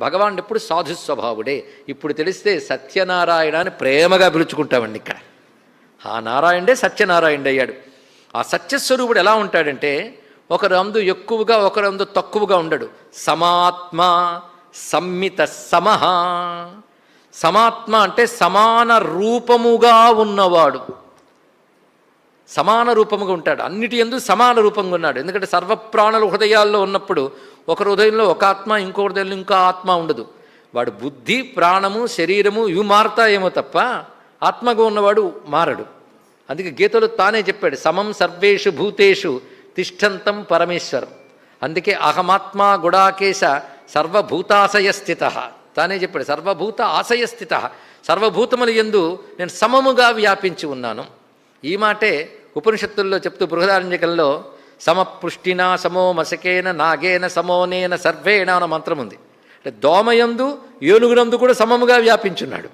భగవాన్ ఎప్పుడు సాధు స్వభావుడే. ఇప్పుడు తెలిస్తే సత్యనారాయణ అని ప్రేమగా పిలుచుకుంటామండి ఇక్కడ. ఆ నారాయణే సత్యనారాయణుడు అయ్యాడు ఆ సత్యస్వరూపుడు ఎలా ఉంటాడంటే ఒకరు అందు ఎక్కువగా ఒకరు అందు తక్కువగా ఉండడు. సమాత్మ సమ్మిత సమహ. సమాత్మ అంటే సమాన రూపముగా ఉన్నవాడు. సమాన రూపముగా ఉంటాడు. అన్నిటి ఎందు సమాన రూపంగా ఉన్నాడు. ఎందుకంటే సర్వప్రాణుల హృదయాల్లో ఉన్నప్పుడు ఒక హృదయంలో ఒక ఆత్మ ఇంకో హృదయంలో ఇంకో ఆత్మ ఉండదు. వాడు బుద్ధి ప్రాణము శరీరము ఇవి మారతాయేమో తప్ప ఆత్మగా ఉన్నవాడు మారడు. అందుకే గీతలో తానే చెప్పాడు సమం సర్వేషు భూతేషు తిష్టంతం పరమేశ్వరం. అందుకే అహమాత్మ గుడాకేశ సర్వభూతాశయ స్థిత. తానే చెప్పాడు సర్వభూత ఆశయస్థిత సర్వభూతముల ఎందు నేను సమముగా వ్యాపించి ఉన్నాను. ఈ మాటే ఉపనిషత్తుల్లో చెప్తూ బృహదారణ్యకంలో సమపృష్టినా సమో మసకేన నాగేన సమోనేన సర్వేణ అన్న మంత్రం ఉంది. అంటే దోమయందు ఏనుగునందు కూడా సమముగా వ్యాపించున్నాడు.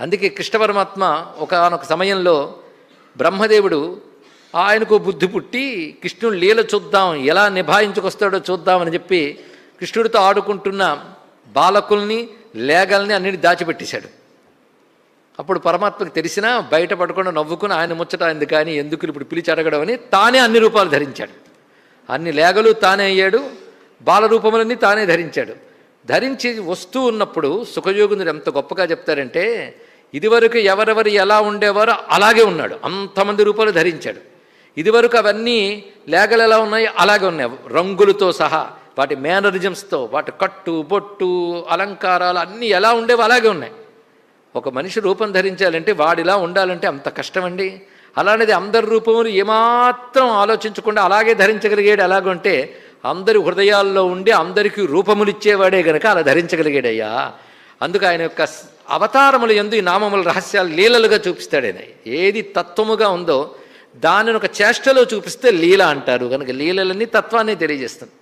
అందుకే కృష్ణ పరమాత్మ ఒకనొక సమయంలో బ్రహ్మదేవుడు ఆయనకు బుద్ధి పుట్టి కృష్ణుడు లీల చూద్దాం ఎలా నిభాయించుకొస్తాడో చూద్దామని చెప్పి కృష్ణుడితో ఆడుకుంటున్న బాలకుల్ని లేగల్ని అన్నిటి దాచిపెట్టేశాడు. అప్పుడు పరమాత్మకు తెలిసినా బయట పడకుండా నవ్వుకుని ఆయన ముచ్చట అయింది కానీ ఎందుకు ఇప్పుడు పిలిచి అడగడం అని తానే అన్ని రూపాలు ధరించాడు. అన్ని లేగలు తానే అయ్యాడు బాలరూపములన్నీ తానే ధరించాడు. ధరించి వస్తూ ఉన్నప్పుడు సుఖయోగునుడు ఎంత గొప్పగా చెప్తారంటే ఇదివరకు ఎవరెవరు ఎలా ఉండేవారో అలాగే ఉన్నాడు అంతమంది రూపాలు ధరించాడు. ఇదివరకు అవన్నీ లేగలు ఎలా ఉన్నాయి అలాగే ఉన్నాయి. రంగులతో సహా వాటి మేనరిజమ్స్తో వాటి కట్టు బొట్టు అలంకారాలు అన్నీ ఎలా ఉండేవో అలాగే ఉన్నాయి. ఒక మనిషి రూపం ధరించాలంటే వాడిలా ఉండాలంటే అంత కష్టమండి. అలానేది అందరి రూపములు ఏమాత్రం ఆలోచించకుండా అలాగే ధరించగలిగాడు ఎలాగంటే అందరి హృదయాల్లో ఉండి అందరికీ రూపములు ఇచ్చేవాడే గనక అలా ధరించగలిగాడయ్యా. అందుకు ఆయన యొక్క అవతారములు ఎందు ఈ నామముల రహస్యాలు లీలలుగా చూపిస్తాడు ఆయన. ఏది తత్వముగా ఉందో దానిని ఒక చేష్టలో చూపిస్తే లీల అంటారు. కనుక లీలలన్నీ తత్వాన్ని తెలియజేస్తుంది.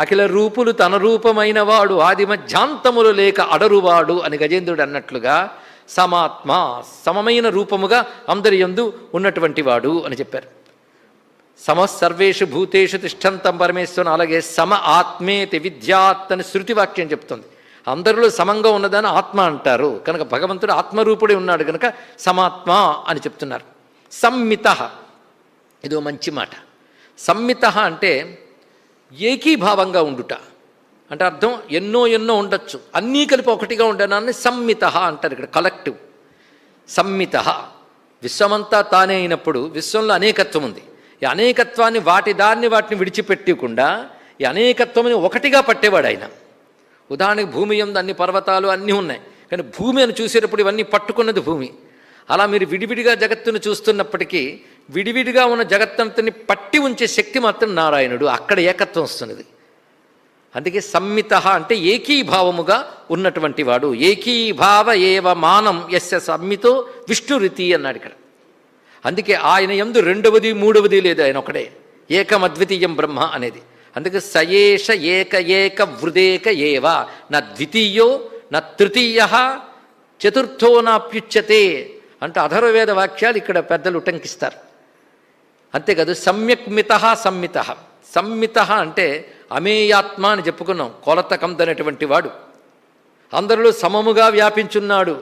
అఖిల రూపులు తన రూపమైన వాడు ఆది మధ్యాంతములు లేక అడరువాడు అని గజేంద్రుడు అన్నట్లుగా సమాత్మ సమమైన రూపముగా అందరి యందు ఉన్నటువంటి వాడు అని చెప్పారు. సమ సర్వేషు భూతేషు తిష్టంతం పరమేశ్వరం అలాగే సమ ఆత్మేతి విద్యాత్ అని శృతి వాక్యం చెప్తుంది. అందరిలో సమంగా ఉన్నదాన్ని ఆత్మ అంటారు. కనుక భగవంతుడు ఆత్మరూపుడే ఉన్నాడు కనుక సమాత్మ అని చెప్తున్నారు. సంమిత ఇదో మంచి మాట. సంమిత అంటే ఏకీభావంగా ఉండుట. అంటే అర్థం ఎన్నో ఎన్నో ఉండొచ్చు. అన్నీ కలిపి ఒకటిగా ఉండడాన్ని సంమిత అంటారు ఇక్కడ కలెక్టివ్ సమ్మిత. విశ్వమంతా తానే అయినప్పుడు విశ్వంలో అనేకత్వం ఉంది. ఈ అనేకత్వాన్ని వాటి దాన్ని వాటిని విడిచిపెట్టకుండా ఈ అనేకత్వముని ఒకటిగా పట్టేవాడు ఆయన. ఉదాహరణకి భూమి ఉంది అన్ని పర్వతాలు అన్నీ ఉన్నాయి. కానీ భూమి అని చూసేటప్పుడు ఇవన్నీ పట్టుకున్నది భూమి. అలా మీరు విడివిడిగా జగత్తును చూస్తున్నప్పటికీ విడివిడిగా ఉన్న జగత్తంతని పట్టి ఉంచే శక్తి మాత్రం నారాయణుడు. అక్కడ ఏకత్వం వస్తున్నది. అందుకే సమ్మిత అంటే ఏకీభావముగా ఉన్నటువంటి వాడు. ఏకీభావ ఏవ మానం ఎస్య సమ్మితో విష్ణురితి అన్నాడు ఇక్కడ. అందుకే ఆయన ఎందు రెండవది మూడవది లేదు ఆయన ఒకడే ఏకమద్వితీయం బ్రహ్మ అనేది. అందుకే సయేష ఏక ఏక వృదేక ఏవ. నా ద్వితీయో నా తృతీయ చతుర్థో నాప్యుచ్యతే. అంటే అధర్వవేద వాక్యాలు ఇక్కడ పెద్దలు ఉటంకిస్తారు. అంతేకాదు సమ్యక్ మిత సమ్మిత. సమ్మిత అంటే అమేయాత్మ అని చెప్పుకున్నాం కొలత కందనటువంటి వాడు. అందరిలో సమముగా వ్యాపించున్నాడు.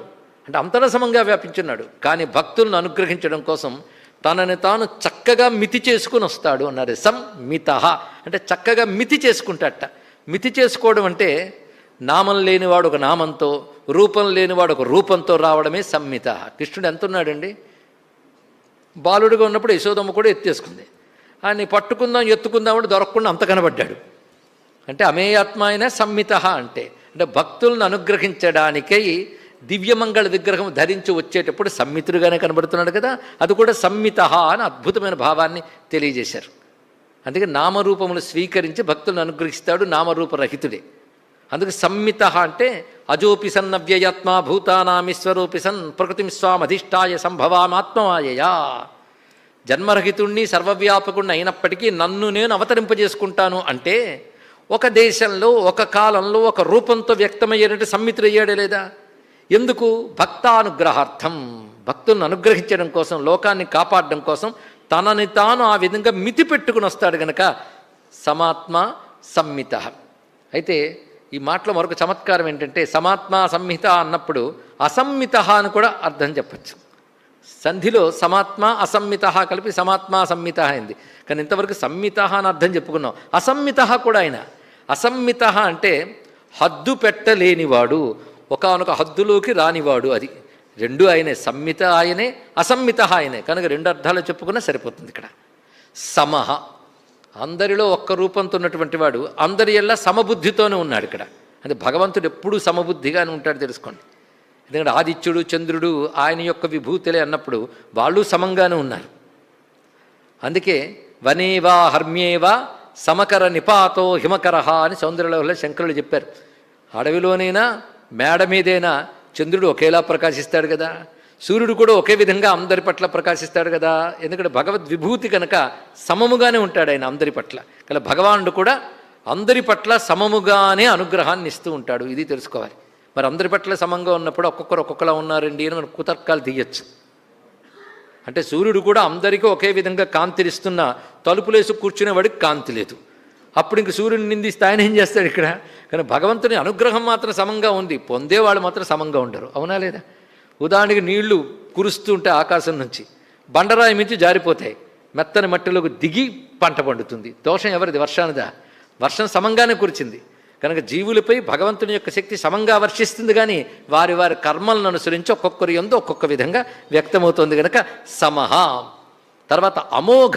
అంటే అంతటా సమంగా వ్యాపించున్నాడు. కానీ భక్తులను అనుగ్రహించడం కోసం తనని తాను చక్కగా మితి చేసుకుని వస్తాడు అన్నారు. సంమిత అంటే చక్కగా మితి చేసుకుంటాట మితి చేసుకోవడం అంటే నామం లేనివాడు ఒక నామంతో రూపం లేనివాడు ఒక రూపంతో రావడమే సమ్మిత. కృష్ణుడు ఎంత ఉన్నాడండి బాలుడిగా ఉన్నప్పుడు యశోదమ్మ కూడా ఎత్తేసుకుంది. ఆయన్ని పట్టుకుందాం ఎత్తుకుందాం అంటే దొరకకుండా అంత కనబడ్డాడు. అంటే అమేయాత్మ అయిన సంమిత అంటే. అంటే భక్తులను అనుగ్రహించడానికై దివ్యమంగళ విగ్రహం ధరించి వచ్చేటప్పుడు సమ్మితుడుగానే కనబడుతున్నాడు కదా అది కూడా సమ్మిత అని అద్భుతమైన భావాన్ని తెలియజేశారు. అందుకే నామరూపములు స్వీకరించి భక్తులను అనుగ్రహిస్తాడు నామరూపరహితుడే. అందుకే సమ్మిత అంటే అజోపి సన్ అవ్యయాత్మ భూతానామీశ్వరోపి సన్ ప్రకృతిం స్వామధిష్టాయ సంభవామాత్మమాయయా. జన్మరహితుణ్ణి సర్వవ్యాపకుణ్ణి అయినప్పటికీ నన్ను నేను అవతరింపజేసుకుంటాను అంటే ఒక దేశంలో ఒక కాలంలో ఒక రూపంతో వ్యక్తమయ్యేటట్టు సంమితుడయ్యాడే లేదా? ఎందుకు? భక్తానుగ్రహార్థం. భక్తులను అనుగ్రహించడం కోసం లోకాన్ని కాపాడడం కోసం తనని తాను ఆ విధంగా మితి పెట్టుకుని వస్తాడు గనక సమాత్మ సమ్మిత. అయితే ఈ మాటలో మరొక చమత్కారం ఏంటంటే సమాత్మ సంహిత అన్నప్పుడు అసంహిత అని కూడా అర్థం చెప్పచ్చు. సంధిలో సమాత్మ అసమ్మిత కలిపి సమాత్మ సంహిత అయింది. కానీ ఇంతవరకు సంహిత అని అర్థం చెప్పుకున్నాం. అసంహిత కూడా ఆయన. అసంహిత అంటే హద్దు పెట్టలేనివాడు ఒకనొక హద్దులోకి రానివాడు అది. రెండు ఆయనే సంహిత ఆయనే అసమ్మిత ఆయనే. కనుక రెండు అర్థాలు చెప్పుకున్నా సరిపోతుంది ఇక్కడ. సమహ అందరిలో ఒక్క రూపంతో ఉన్నటువంటి వాడు అందరి ఎల్లా సమబుద్ధితోనే ఉన్నాడు ఇక్కడ. అంటే భగవంతుడు ఎప్పుడూ సమబుద్ధిగానే ఉంటాడు తెలుసుకోండి. ఎందుకంటే ఆదిత్యుడు చంద్రుడు ఆయన యొక్క విభూతులే అన్నప్పుడు వాళ్ళు సమంగానే ఉన్నారు. అందుకే వనేవా హర్మ్యేవా సమకర నిపాతో హిమకరహ అని సౌందర్యలో శంకరులు చెప్పారు. అడవిలోనైనా మేడ మీదైనా చంద్రుడు ఒకేలా ప్రకాశిస్తాడు కదా. సూర్యుడు కూడా ఒకే విధంగా అందరి పట్ల ప్రకాశిస్తాడు కదా. ఎందుకంటే భగవద్ విభూతి కనుక సమముగానే ఉంటాడు ఆయన అందరి పట్ల. కదా భగవానుడు కూడా అందరి పట్ల సమముగానే అనుగ్రహాన్ని ఇస్తూ ఉంటాడు. ఇది తెలుసుకోవాలి. మరి అందరి పట్ల సమంగా ఉన్నప్పుడు ఒక్కొక్కరు ఒక్కొక్కలా ఉన్నారండి అని మనం కుతర్కాలు తీయచ్చు. అంటే సూర్యుడు కూడా అందరికీ ఒకే విధంగా కాంతినిస్తున్న తలుపులేసి కూర్చునేవాడికి కాంతి లేదు. అప్పుడు ఇంక సూర్యుని నిందిస్తే ఆయన ఏం చేస్తాడు ఇక్కడ? కానీ భగవంతుని అనుగ్రహం మాత్రం సమంగా ఉంది. పొందేవాళ్ళు మాత్రం సమంగా ఉండరు. అవునా లేదా? ఉదాహరణకి నీళ్ళు కురుస్తూ ఉంటే ఆకాశం నుంచి బండరాయి మించి జారిపోతాయి. మెత్తని మట్టిలోకి దిగి పంట పండుతుంది. దోషం ఎవరిది? వర్షానిదా? వర్షం సమంగానే కురిచింది. కనుక జీవులపై భగవంతుని యొక్క శక్తి సమంగా వర్షిస్తుంది కానీ వారి వారి కర్మలను అనుసరించి ఒక్కొక్కరి ఎందు ఒక్కొక్క విధంగా వ్యక్తమవుతుంది కనుక సమహ. తర్వాత అమోఘ.